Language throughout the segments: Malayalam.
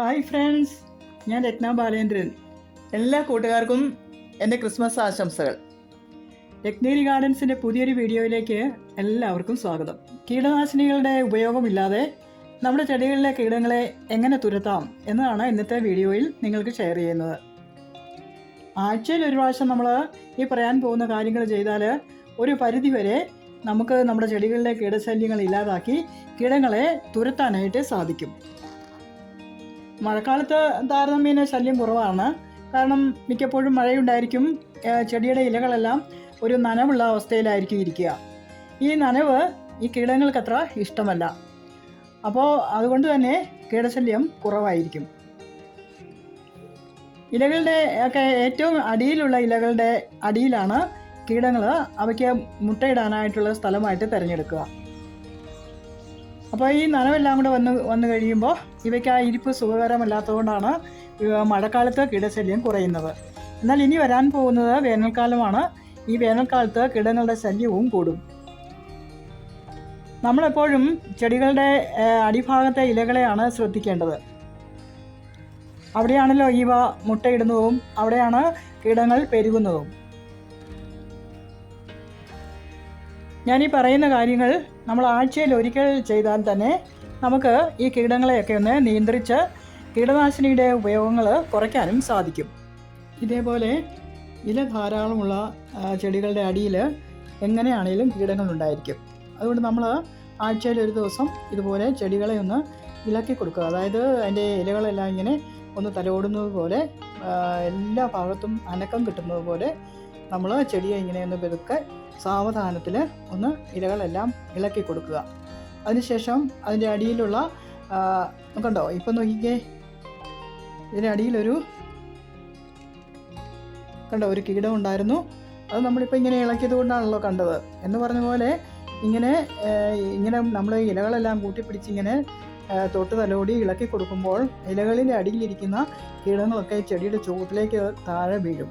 ഹായ് ഫ്രണ്ട്സ് ഞാൻ രത്ന ബാലേന്ദ്രൻ. എല്ലാ കൂട്ടുകാർക്കും എന്റെ ക്രിസ്മസ് ആശംസകൾ. രത്നേരി ഗാർഡൻസിന്റെ പുതിയൊരു വീഡിയോയിലേക്ക് എല്ലാവർക്കും സ്വാഗതം. കീടനാശിനികളുടെ ഉപയോഗമില്ലാതെ നമ്മുടെ ചെടികളിലെ കീടങ്ങളെ എങ്ങനെ തുരത്താം എന്നതാണ് ഇന്നത്തെ വീഡിയോയിൽ നിങ്ങൾക്ക് ഷെയർ ചെയ്യുന്നത്. ആഴ്ചയിൽ ഒരു പ്രാവശ്യം നമ്മൾ ഈ പറയാൻ പോകുന്ന കാര്യങ്ങൾ ചെയ്താൽ ഒരു പരിധിവരെ നമുക്ക് നമ്മുടെ ചെടികളിലെ കീടശല്യങ്ങൾ ഇല്ലാതാക്കി കീടങ്ങളെ തുരത്താനായിട്ട് സാധിക്കും. മഴക്കാലത്ത് താരതമ്യേന ശല്യം കുറവാണ്. കാരണം മിക്കപ്പോഴും മഴയുണ്ടായിരിക്കും. ചെടിയുടെ ഇലകളെല്ലാം ഒരു നനവുള്ള അവസ്ഥയിലായിരിക്കും ഇരിക്കുക. ഈ നനവ് ഈ കീടങ്ങൾക്ക് അത്ര ഇഷ്ടമല്ല. അപ്പോൾ അതുകൊണ്ട് തന്നെ കീടശല്യം കുറവായിരിക്കും. ഇലകളുടെ ഒക്കെ ഏറ്റവും അടിയിലുള്ള ഇലകളുടെ അടിയിലാണ് കീടങ്ങൾ അവയ്ക്ക് മുട്ടയിടാനായിട്ടുള്ള സ്ഥലമായിട്ട് തിരഞ്ഞെടുക്കുക. അപ്പോൾ ഈ നനവെല്ലാം കൂടെ വന്ന് വന്നു കഴിയുമ്പോൾ ഇവയ്ക്ക് ആ ഇരിപ്പ് സുഖകരമല്ലാത്തതുകൊണ്ടാണ് മഴക്കാലത്ത് കീടശല്യം കുറയുന്നത്. എന്നാൽ ഇനി വരാൻ പോകുന്നത് വേനൽക്കാലമാണ്. ഈ വേനൽക്കാലത്ത് കീടങ്ങളുടെ ശല്യവും കൂടും. നമ്മളെപ്പോഴും ചെടികളുടെ അടിഭാഗത്തെ ഇലകളെയാണ് ശ്രദ്ധിക്കേണ്ടത്. അവിടെയാണല്ലോ ഇവ മുട്ടയിടുന്നതും അവിടെയാണ് കീടങ്ങൾ പെരുകുന്നതും. ഈ പറയുന്ന കാര്യങ്ങൾ നമ്മൾ ആഴ്ചയിൽ ഒരിക്കൽ ചെയ്താൽ തന്നെ നമുക്ക് ഈ കീടങ്ങളെയൊക്കെ ഒന്ന് നിയന്ത്രിച്ച് കീടനാശിനിയുടെ ഉപയോഗങ്ങൾ കുറയ്ക്കാനും സാധിക്കും. ഇതേപോലെ ഇല ധാരാളമുള്ള ചെടികളുടെ അടിയിൽ എങ്ങനെയാണേലും കീടങ്ങളുണ്ടായിരിക്കും. അതുകൊണ്ട് നമ്മൾ ആഴ്ചയിൽ ഒരു ദിവസം ഇതുപോലെ ചെടികളെ ഒന്ന് ഇളക്കി കൊടുക്കുക. അതായത് അതിന്റെ ഇലകളെല്ലാം ഇങ്ങനെ ഒന്ന് തലോടുന്നത് പോലെ എല്ലാ ഭാഗത്തും അനക്കം കിട്ടുന്നത് പോലെ നമ്മൾ ചെടിയെ ഇങ്ങനെ ഒന്ന് പെതുക്കെ സാവധാനത്തിൽ ഒന്ന് ഇലകളെല്ലാം ഇളക്കി കൊടുക്കുക. അതിനുശേഷം അതിന്റെ അടിയിലുള്ള കണ്ടോ? ഇപ്പം നോക്കിക്കേ. ഇതിന്റെ അടിയിലൊരു കണ്ടോ? ഒരു കീടം ഉണ്ടായിരുന്നു. അത് നമ്മളിപ്പോൾ ഇങ്ങനെ ഇളക്കിയത് കൊണ്ടാണല്ലോ കണ്ടത്. എന്ന് പറഞ്ഞ പോലെ ഇങ്ങനെ ഇങ്ങനെ നമ്മൾ ഇലകളെല്ലാം കൂട്ടിപ്പിടിച്ച് ഇങ്ങനെ ആ, തൊട്ട് തലോടി ഇളക്കി കൊടുക്കുമ്പോൾ ഇലകളിന്റെ അടിയിലിരിക്കുന്ന കീടങ്ങളൊക്കെ ചെടിയുടെ ചുവട്ടിലേക്ക് താഴെ വീഴും.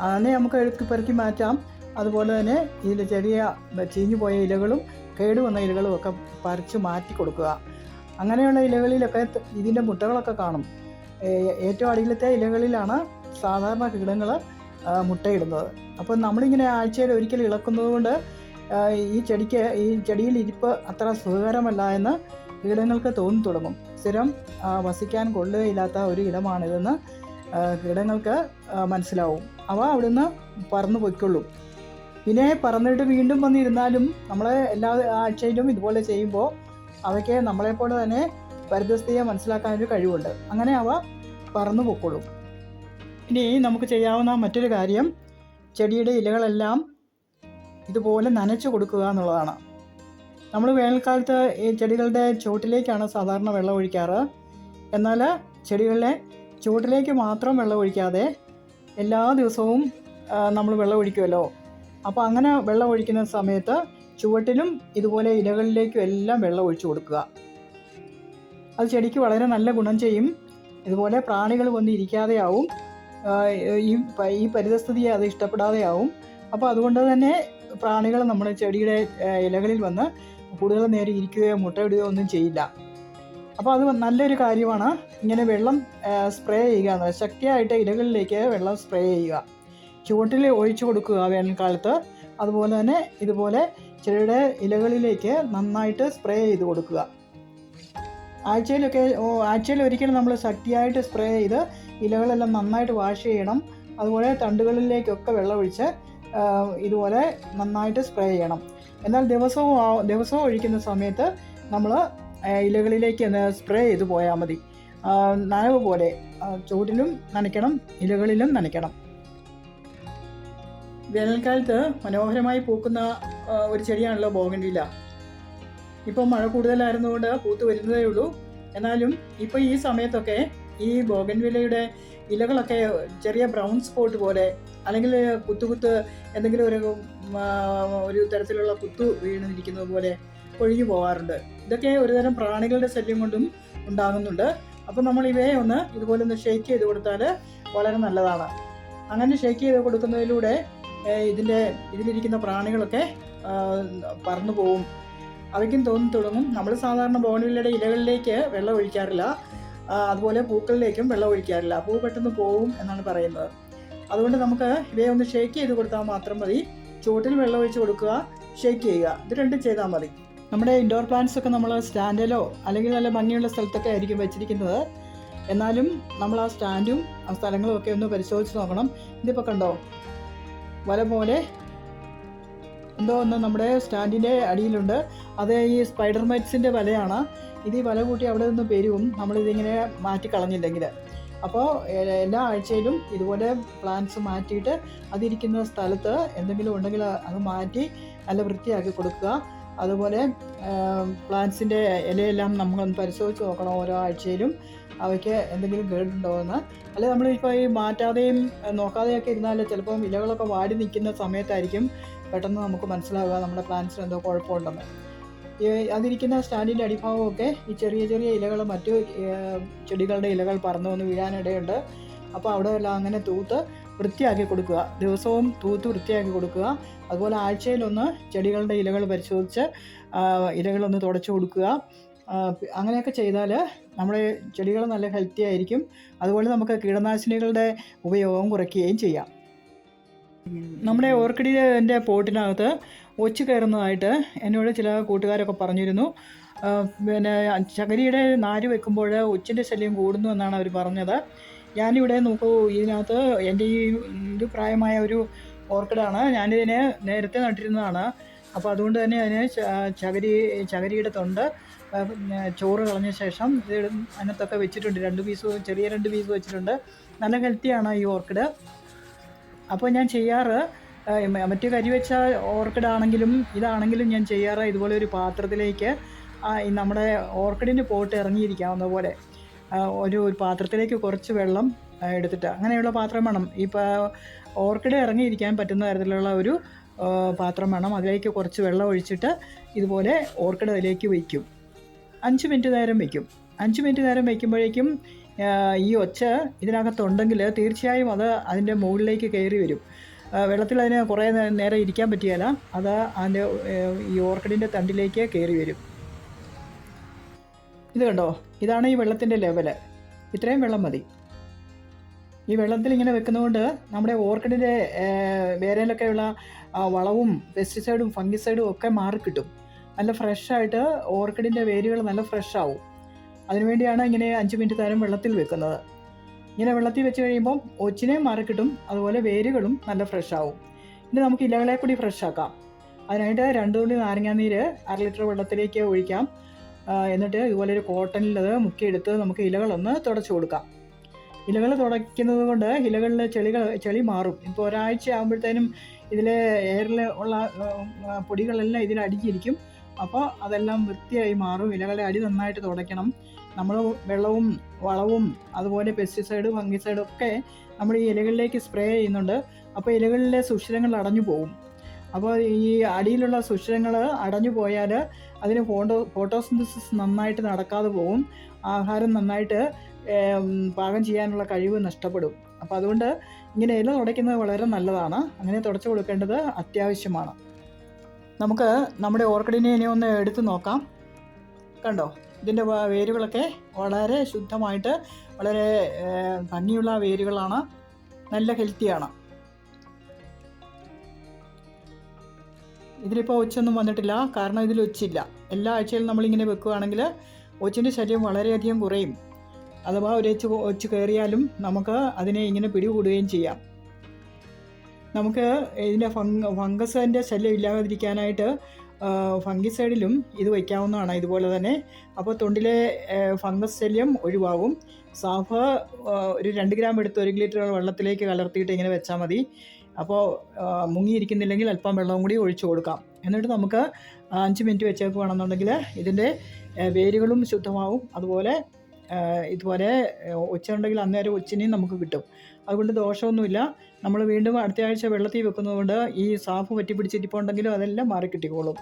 അതിനെ നമുക്ക് എഴുത്തി മാറ്റാം. അതുപോലെ തന്നെ ഇതിന്റെ ചെറിയ ചീഞ്ഞു പോയ ഇലകളും കേടുവന്ന ഇലകളും ഒക്കെ പറിച്ച് മാറ്റി കൊടുക്കുക. അങ്ങനെയുള്ള ഇലകളിലൊക്കെ ഇതിന്റെ മുട്ടകളൊക്കെ കാണും. ഏറ്റവും അടിയിലത്തെ ഇലകളിലാണ് സാധാരണ കീടങ്ങൾ മുട്ടയിടുന്നത്. അപ്പോൾ നമ്മളിങ്ങനെ ആഴ്ചയിൽ ഒരിക്കൽ ഇളക്കുന്നത് കൊണ്ട് ഈ ചെടിക്ക് ഈ ചെടിയിൽ ഇരിപ്പ് അത്ര സുഖകരമല്ല എന്ന് കീടങ്ങൾക്ക് തോന്നി തുടങ്ങും. സ്ഥിരം വസിക്കാൻ കൊള്ളുകയില്ലാത്ത ഒരു ഇടമാണിതെന്ന് കീടങ്ങൾക്ക് മനസ്സിലാവും. അവ അവിടുന്ന് പറന്നു പൊയ്ക്കൊള്ളും. പിന്നെ പറന്നിട്ട് വീണ്ടും വന്നിരുന്നാലും നമ്മൾ എല്ലാ ആഴ്ചയിലും ഇതുപോലെ ചെയ്യുമ്പോൾ അവയ്ക്ക് നമ്മളെപ്പോലെ തന്നെ പരിതസ്ഥിതിയെ മനസ്സിലാക്കാനൊരു കഴിവുണ്ട്. അങ്ങനെ അവ പറന്നു പൊക്കോളും. ഇനി നമുക്ക് ചെയ്യാവുന്ന മറ്റൊരു കാര്യം ചെടിയുടെ ഇലകളെല്ലാം ഇതുപോലെ നനച്ചു കൊടുക്കുക എന്നുള്ളതാണ്. നമ്മൾ വേനൽക്കാലത്ത് ഈ ചെടികളുടെ ചുവട്ടിലേക്കാണ് സാധാരണ വെള്ളം ഒഴിക്കാറ്. എന്നാൽ ചെടികളിലെ ചുവട്ടിലേക്ക് മാത്രം വെള്ളം ഒഴിക്കാതെ എല്ലാ ദിവസവും നമ്മൾ വെള്ളം ഒഴിക്കുമല്ലോ. അപ്പോൾ അങ്ങനെ വെള്ളം ഒഴിക്കുന്ന സമയത്ത് ചുവട്ടിലും ഇതുപോലെ ഇലകളിലേക്കും എല്ലാം വെള്ളം ഒഴിച്ചു കൊടുക്കുക. അത് ചെടിക്ക് വളരെ നല്ല ഗുണം ചെയ്യും. ഇതുപോലെ പ്രാണികൾ വന്ന് ഇരിക്കാതെയാവും. ഈ ഈ പരിതസ്ഥിതിയെ അത് ഇഷ്ടപ്പെടാതെയാവും. അപ്പോൾ അതുകൊണ്ട് തന്നെ പ്രാണികൾ നമ്മുടെ ചെടിയുടെ ഇലകളിൽ വന്ന് കൂടുതൽ നേരം ഇരിക്കുകയോ മുട്ടയിടുകയോ ഒന്നും ചെയ്യില്ല. അപ്പോൾ അത് നല്ലൊരു കാര്യമാണ്. ഇങ്ങനെ വെള്ളം സ്പ്രേ ചെയ്യുക ശക്തിയായിട്ട് ഇലകളിലേക്ക് വെള്ളം സ്പ്രേ ചെയ്യുക. ചുവട്ടിൽ ഒഴിച്ചു കൊടുക്കുക വേനൽക്കാലത്ത്. അതുപോലെ തന്നെ ഇതുപോലെ ചെടിയുടെ ഇലകളിലേക്ക് നന്നായിട്ട് സ്പ്രേ ചെയ്ത് കൊടുക്കുക. ആഴ്ചയിലൊക്കെ ആഴ്ചയിൽ ഒരിക്കലും നമ്മൾ ശക്തിയായിട്ട് സ്പ്രേ ചെയ്ത് ഇലകളെല്ലാം നന്നായിട്ട് വാഷ് ചെയ്യണം. അതുപോലെ തണ്ടുകളിലേക്കൊക്കെ വെള്ളമൊഴിച്ച് ഇതുപോലെ നന്നായിട്ട് സ്പ്രേ ചെയ്യണം. എന്നാൽ ദിവസവും ദിവസവും ഒഴിക്കുന്ന സമയത്ത് നമ്മൾ ഇലകളിലേക്ക് സ്പ്രേ ചെയ്ത് പോയാൽ മതി. നനവ് പോലെ ചൂടിലും നനയ്ക്കണം ഇലകളിലും നനയ്ക്കണം. വേനൽക്കാലത്ത് മനോഹരമായി പൂക്കുന്ന ഒരു ചെടിയാണല്ലോ ബോഗൻവില്ല. ഇപ്പോൾ മഴ കൂടുതലായിരുന്നുകൊണ്ട് പൂത്ത് വരുന്നതേ ഉള്ളൂ. എന്നാലും ഇപ്പോൾ ഈ സമയത്തൊക്കെ ഈ ബോഗൻവിലയുടെ ഇലകളൊക്കെ ചെറിയ ബ്രൗൺ സ്പോട്ട് പോലെ അല്ലെങ്കിൽ കുത്തുകുത്ത് എന്തെങ്കിലും ഒരു ഒരു തരത്തിലുള്ള കുത്തു വീണിരിക്കുന്നത് പോലെ ഒഴുകി പോകാറുണ്ട്. ഇതൊക്കെ ഒരുതരം പ്രാണികളുടെ ശല്യം കൊണ്ടും ഉണ്ടാകുന്നുണ്ട്. അപ്പോൾ നമ്മൾ ഇവയെ ഒന്ന് ഇതുപോലെ ഒന്ന് ഷെയ്ക്ക് ചെയ്ത് കൊടുത്താൽ വളരെ നല്ലതാണ്. അങ്ങനെ ഷെയ്ക്ക് ചെയ്ത് കൊടുക്കുന്നതിലൂടെ ഇതിന്റെ ഇതിലിരിക്കുന്ന പ്രാണികളൊക്കെ പറന്നു പോവും. അവയ്ക്കും തോന്നി തുടങ്ങും. നമ്മൾ സാധാരണ ബോൺവില്ലയുടെ ഇലകളിലേക്ക് വെള്ളം ഒഴിക്കാറില്ല. അതുപോലെ പൂക്കളിലേക്കും വെള്ളം ഒഴിക്കാറില്ല. പൂ പെട്ടെന്ന് പോവും എന്നാണ് പറയുന്നത്. അതുകൊണ്ട് നമുക്ക് ഇവയെ ഒന്ന് ഷേക്ക് ചെയ്ത് കൊടുത്താൽ മാത്രം മതി. ചുവട്ടിൽ വെള്ളം ഒഴിച്ച് കൊടുക്കുക ഷേക്ക് ചെയ്യുക. ഇത് രണ്ടും ചെയ്താൽ മതി. നമ്മുടെ ഇൻഡോർ പ്ലാന്റ്സ് ഒക്കെ നമ്മൾ സ്റ്റാൻഡിലോ അല്ലെങ്കിൽ നല്ല ഭംഗിയുള്ള സ്ഥലത്തൊക്കെ ആയിരിക്കും വെച്ചിരിക്കുന്നത്. എന്നാലും നമ്മൾ ആ സ്റ്റാൻഡും ആ സ്ഥലങ്ങളും ഒക്കെ ഒന്ന് പരിശോധിച്ച് നോക്കണം. ഇതിപ്പോൾ കണ്ടോ? വല പോലെ എന്തോ ഒന്ന് നമ്മുടെ സ്റ്റാൻഡിന്റെ അടിയിലുണ്ട്. അത് ഈ സ്പൈഡർ മൈറ്റ്സിന്റെ വലയാണ്. ഇത് ഈ വല കൂട്ടി അവിടെ നിന്ന് പെരുവും നമ്മളിതിങ്ങനെ മാറ്റി കളഞ്ഞില്ലെങ്കിൽ. അപ്പോൾ എല്ലാ ആഴ്ചയിലും ഇതുപോലെ പ്ലാന്റ്സ് മാറ്റിയിട്ട് അതിരിക്കുന്ന സ്ഥലത്ത് എന്തെങ്കിലും ഉണ്ടെങ്കിൽ അത് മാറ്റി നല്ല വൃത്തിയാക്കി കൊടുക്കുക. അതുപോലെ പ്ലാന്റ്സിന്റെ ഇലയെല്ലാം നമ്മളൊന്ന് പരിശോധിച്ച് നോക്കണം ഓരോ ആഴ്ചയിലും. അവയ്ക്ക് എന്തെങ്കിലും കേടുണ്ടോ എന്ന് അല്ലെ നമ്മളിപ്പോൾ ഈ മാറ്റാതെയും നോക്കാതെയൊക്കെ ഇരുന്നാൽ ചിലപ്പം ഇലകളൊക്കെ വാടി നിൽക്കുന്ന സമയത്തായിരിക്കും പെട്ടെന്ന് നമുക്ക് മനസ്സിലാവുക നമ്മുടെ പ്ലാന്റ്സിന് എന്തോ കുഴപ്പമുണ്ടെന്ന്. അതിരിക്കുന്ന സ്റ്റാൻഡിന്റെ അടിഭാഗമൊക്കെ ഈ ചെറിയ ചെറിയ ഇലകൾ മറ്റു ചെടികളുടെ ഇലകൾ പറന്നു വന്ന് വീഴാനിടയുണ്ട്. അപ്പോൾ അവിടെ എല്ലാം അങ്ങനെ തൂത്ത് വൃത്തിയാക്കി കൊടുക്കുക. ദിവസവും തൂത്ത് വൃത്തിയാക്കി കൊടുക്കുക. അതുപോലെ ആഴ്ചയിലൊന്ന് ചെടികളുടെ ഇലകൾ പരിശോധിച്ച് ഇലകളൊന്ന് തുടച്ചു കൊടുക്കുക. അങ്ങനെയൊക്കെ ചെയ്താൽ നമ്മുടെ ചെടികൾ നല്ല ഹെൽത്തി ആയിരിക്കും. അതുപോലെ നമുക്ക് കീടനാശിനികളുടെ ഉപയോഗം കുറയ്ക്കുകയും ചെയ്യാം. നമ്മുടെ ഓർക്കിഡിന്റെ പോട്ടിനകത്ത് ഒച്ചു കയറുന്നതായിട്ട് എന്നോട് ചില കൂട്ടുകാരൊക്കെ പറഞ്ഞിരുന്നു. പിന്നെ ചകരിയുടെ നാര് വെക്കുമ്പോൾ ഒച്ചിന്റെ ശല്യം കൂടുന്നു എന്നാണ് അവർ പറഞ്ഞത്. ഞാനിവിടെ നോക്കൂ ഇതിനകത്ത് എന്റെ ഈ ഇത് പ്രായമായ ഒരു ഓർക്കിഡാണ്. ഞാനിതിനെ നേരത്തെ നട്ടിരുന്നതാണ്. അപ്പോൾ അതുകൊണ്ട് തന്നെ അതിന് ചകരി ചകരിയുടെ തൊണ്ട് ചോറ് കളഞ്ഞ ശേഷം അതിനകത്തൊക്കെ വെച്ചിട്ടുണ്ട്. രണ്ട് പീസ് ചെറിയ രണ്ട് പീസ് വെച്ചിട്ടുണ്ട്. നല്ല ഹെൽത്തിയാണ് ഈ ഓർക്കിഡ് അപ്പോൾ ഞാൻ ചെയ്യാറ് മറ്റു കരി വെച്ച കരിവെച്ച ഓർക്കിഡ് ആണെങ്കിലും ഇതാണെങ്കിലും ഞാൻ ചെയ്യാറ് ഇതുപോലെ ഒരു പാത്രത്തിലേക്ക് നമ്മുടെ ഓർക്കിഡിന്റെ പോട്ട് ഇറങ്ങിയിരിക്കാവുന്ന പോലെ ഒരു പാത്രത്തിലേക്ക് കുറച്ച് വെള്ളം എടുത്തിട്ട് അങ്ങനെയുള്ള പാത്രം വേണം. ഇപ്പോൾ ഓർക്കിഡ് ഇറങ്ങിയിരിക്കാൻ പറ്റുന്ന തരത്തിലുള്ള ഒരു പാത്രം വേണം. അതിലേക്ക് കുറച്ച് വെള്ളം ഒഴിച്ചിട്ട് ഇതുപോലെ ഓർക്കിഡ് അതിലേക്ക് വയ്ക്കും അഞ്ച് മിനിറ്റ് നേരം വയ്ക്കും. അഞ്ച് മിനിറ്റ് നേരം വയ്ക്കുമ്പോഴേക്കും ഈ ഒച്ച ഇതിനകത്തുണ്ടെങ്കിൽ തീർച്ചയായും അത് അതിന്റെ മുകളിലേക്ക് കയറി വരും. വെള്ളത്തിൽ അതിന് കുറേ നേരം ഇരിക്കാൻ പറ്റിയാല അത് അതിന്റെ ഈ ഓർക്കിഡിന്റെ തണ്ടിലേക്ക് കയറി വരും. ഇത് കണ്ടോ? ഇതാണ് ഈ വെള്ളത്തിന്റെ ലെവൽ. ഇത്രയും വെള്ളം മതി. ഈ വെള്ളത്തിൽ ഇങ്ങനെ വെക്കുന്നതുകൊണ്ട് നമ്മുടെ ഓർക്കിഡിന്റെ വേരയിലൊക്കെയുള്ള വളവും പെസ്റ്റിസൈഡും ഫംഗിസൈഡും ഒക്കെ മാറിക്കിട്ടും. നല്ല ഫ്രഷായിട്ട് ഓർക്കിഡിന്റെ വേരുകൾ നല്ല ഫ്രഷ് ആവും അതിനുവേണ്ടിയാണ് ഇങ്ങനെ അഞ്ച് മിനിറ്റ് നേരം വെള്ളത്തിൽ വെക്കുന്നത്. ഇങ്ങനെ വെള്ളത്തിൽ വെച്ച് കഴിയുമ്പോൾ ഒച്ചിനെ മാറിക്കിട്ടും അതുപോലെ വേരുകളും നല്ല ഫ്രഷ് ആവും ഇനി നമുക്ക് ഇലകളെ കൂടി ഫ്രഷ് ആക്കാം അതിനായിട്ട് രണ്ട് തുള്ളി നാരങ്ങാനീര് അര ലിറ്റർ വെള്ളത്തിലേക്ക് ഒഴിക്കാം. എന്നിട്ട് ഇതുപോലെ ഒരു കോട്ടണിൽ അത് മുക്കിയെടുത്ത് നമുക്ക് ഇലകളൊന്ന് തുടച്ചു കൊടുക്കാം. ഇലകൾ തുടയ്ക്കുന്നത് കൊണ്ട് ഇലകളിലെ ചെളികൾ ചെളി മാറും. ഇപ്പോൾ ഒരാഴ്ച ആകുമ്പോഴത്തേനും ഇതിലെ എയറിൽ ഉള്ള പൊടികളെല്ലാം ഇതിൽ അടിഞ്ഞിരിക്കും അപ്പോൾ അതെല്ലാം വൃത്തിയായി മാറും. ഇലകളെ അടി നന്നായിട്ട് തുടയ്ക്കണം. നമ്മൾ വെള്ളവും വളവും അതുപോലെ പെസ്റ്റിസൈഡ് ഫംഗിസൈഡും ഒക്കെ നമ്മൾ ഈ ഇലകളിലേക്ക് സ്പ്രേ ചെയ്യുന്നുണ്ട്. അപ്പോൾ ഇലകളിലെ സുഷിരങ്ങൾ അടഞ്ഞു പോകും അപ്പോൾ ഈ അടിയിലുള്ള സുഷിരങ്ങൾ അടഞ്ഞു പോയാൽ അതിന് ഫോട്ടോ ഫോട്ടോസിന്തസിസ് നന്നായിട്ട് നടക്കാതെ പോകും ആഹാരം നന്നായിട്ട് പാകം ചെയ്യാനുള്ള കഴിവ് നഷ്ടപ്പെടും. അപ്പോൾ അതുകൊണ്ട് ഇങ്ങനെ ഇല തുടയ്ക്കുന്നത് വളരെ നല്ലതാണ്. അങ്ങനെ തുടച്ചു കൊടുക്കേണ്ടത് അത്യാവശ്യമാണ്. നമുക്ക് നമ്മുടെ ഓർക്കിഡിനെ ഇനി ഒന്ന് എടുത്തു നോക്കാം. കണ്ടോ? ഇതിന്റെ വേരുകളൊക്കെ വളരെ ശുദ്ധമായിട്ട് വളരെ ഭംഗിയുള്ള വേരുകളാണ്. നല്ല ഹെൽത്തിയാണ് ഇതിലിപ്പോൾ ഒച്ചൊന്നും വന്നിട്ടില്ല. കാരണം ഇതിൽ ഒച്ചില്ല. എല്ലാ ആഴ്ചയിലും നമ്മളിങ്ങനെ വെക്കുകയാണെങ്കിൽ ഒച്ചിന്റെ ശല്യം വളരെയധികം കുറയും. അഥവാ ഒരു ഒച്ച് ഒച്ച് കയറിയാലും നമുക്ക് അതിനെ ഇങ്ങനെ പിടികൂടുകയും ചെയ്യാം. നമുക്ക് ഇതിന്റെ ഫംഗ ഫംഗസിന്റെ ശല്യം ഇല്ലാതിരിക്കാനായിട്ട് ഫംഗിസൈഡിലും ഇത് വയ്ക്കാവുന്നതാണ് ഇതുപോലെ തന്നെ. അപ്പോൾ തൊണ്ടിലെ ഫംഗസ് ശല്യം ഒഴിവാകും സാഫ് ഒരു രണ്ട് ഗ്രാം എടുത്ത് ഒരു ലിറ്റർ വെള്ളത്തിലേക്ക് കലർത്തിയിട്ട് ഇങ്ങനെ വെച്ചാൽ മതി. അപ്പോൾ മുങ്ങിയിരിക്കുന്നില്ലെങ്കിൽ അല്പം വെള്ളവും കൂടി ഒഴിച്ചു കൊടുക്കാം. എന്നിട്ട് നമുക്ക് അഞ്ച് മിനിറ്റ് വെച്ചേക്കുകയാണെന്നുണ്ടെങ്കിൽ ഇതിന്റെ വേരുകളും ശുദ്ധമാവും. അതുപോലെ ഇതുപോലെ ഒച്ച ഉണ്ടെങ്കിൽ അന്നേരം ഒച്ചിനെയും നമുക്ക് കിട്ടും. അതുകൊണ്ട് ദോഷമൊന്നുമില്ല. നമ്മൾ വീണ്ടും അടുത്ത ആഴ്ച വെള്ളത്തിൽ വെക്കുന്നതുകൊണ്ട് ഈ സാഫ് പറ്റി പിടിച്ചിരിപ്പുണ്ടെങ്കിലും അതെല്ലാം മാറി കിട്ടിക്കോളും.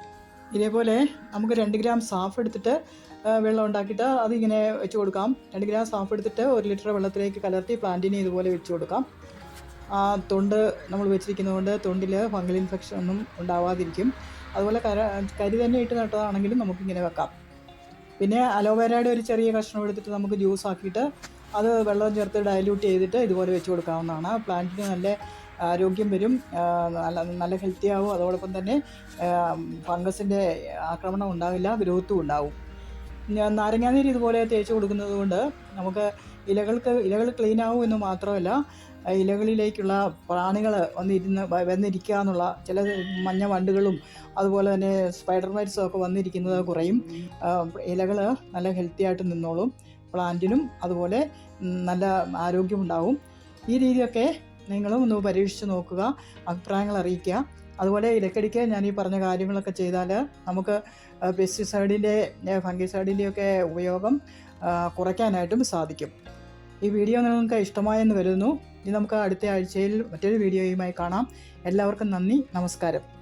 ഇതേപോലെ നമുക്ക് രണ്ട് ഗ്രാം സാഫ് എടുത്തിട്ട് വെള്ളം ഉണ്ടാക്കിയിട്ട് അതിങ്ങനെ വെച്ച് കൊടുക്കാം. രണ്ട് ഗ്രാം സാഫ് എടുത്തിട്ട് ഒരു ലിറ്റർ വെള്ളത്തിലേക്ക് കലർത്തി പ്ലാന്റിനെ ഇതുപോലെ വെച്ച് കൊടുക്കാം. ആ തൊണ്ട് നമ്മൾ വെച്ചിരിക്കുന്നതുകൊണ്ട് തൊണ്ടിൽ ഫംഗൽ ഇൻഫെക്ഷൻ ഒന്നും ഉണ്ടാവാതിരിക്കും. അതുപോലെ കര കരി തന്നെ ഇട്ട് നട്ടതാണെങ്കിലും നമുക്കിങ്ങനെ വെക്കാം. പിന്നെ അലോവേരയുടെ ഒരു ചെറിയ കഷ്ണം എടുത്തിട്ട് നമുക്ക് ജ്യൂസ് ആക്കിയിട്ട് അത് വെള്ളം ചേർത്ത് ഡയല്യൂട്ട് ചെയ്തിട്ട് ഇതുപോലെ വെച്ച് കൊടുക്കാവുന്നതാണ്. പ്ലാന്റിന് നല്ല ആരോഗ്യം വരും നല്ല നല്ല ഹെൽത്തി ആവും. അതോടൊപ്പം തന്നെ ഫംഗസിന്റെ ആക്രമണം ഉണ്ടാവില്ല ഗ്രോത്തും ഉണ്ടാവും. നാരങ്ങാനീര് ഇതുപോലെ തേച്ച് കൊടുക്കുന്നത് കൊണ്ട് നമുക്ക് ഇലകൾക്ക് ഇലകൾ ക്ലീൻ ആവും എന്ന് മാത്രമല്ല ഇലകളിലേക്കുള്ള പ്രാണികൾ വന്നിരുന്ന് വന്നിരിക്കുക എന്നുള്ള ചില മഞ്ഞ വണ്ടുകളും അതുപോലെ തന്നെ സ്പൈഡർ മൈറ്റ്സും ഒക്കെ വന്നിരിക്കുന്നത് കുറയും. ഇലകൾ നല്ല ഹെൽത്തി ആയിട്ട് നിന്നോളും. പ്ലാന്റിനും അതുപോലെ നല്ല ആരോഗ്യമുണ്ടാവും ഈ രീതിയൊക്കെ നിങ്ങളും ഒന്ന് പരീക്ഷിച്ച് നോക്കുക അഭിപ്രായങ്ങൾ അറിയിക്കുക. അതുപോലെ ഇടയ്ക്കിടയ്ക്ക് ഞാൻ ഈ പറഞ്ഞ കാര്യങ്ങളൊക്കെ ചെയ്താൽ നമുക്ക് പെസ്റ്റിസൈഡിന്റെ ഫംഗിസൈഡിന്റെയൊക്കെ ഉപയോഗം കുറയ്ക്കാനായിട്ടും സാധിക്കും. ഈ വീഡിയോ നിങ്ങൾക്ക് ഇഷ്ടമായെന്ന് കരുതുന്നു. ഇനി നമുക്ക് അടുത്ത ആഴ്ചയിൽ മറ്റൊരു വീഡിയോയുമായി കാണാം. എല്ലാവർക്കും നന്ദി നമസ്കാരം.